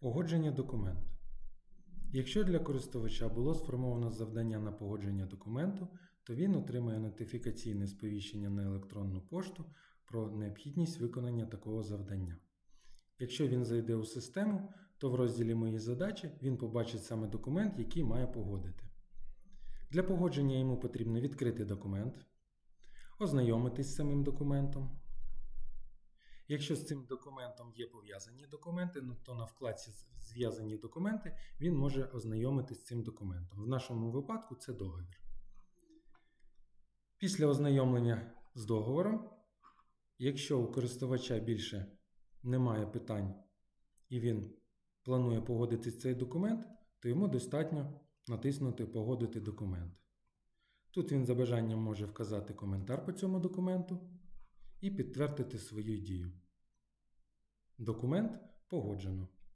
Погодження документу. Якщо для користувача було сформовано завдання на погодження документу, то він отримає нотифікаційне сповіщення на електронну пошту про необхідність виконання такого завдання. Якщо він зайде у систему, то в розділі Мої задачі він побачить саме документ, який має погодити. Для погодження йому потрібно відкрити документ, ознайомитись з самим документом. Якщо з цим документом є пов'язані документи, ну, то на вкладці Зв'язані документи він може ознайомитись з цим документом. В нашому випадку це договір. Після ознайомлення з договором, якщо у користувача більше немає питань і він планує погодити цей документ, то йому достатньо натиснути Погодити документ. Тут він за бажанням може вказати коментар по цьому документу і підтвердити свою дію. Документ погоджено.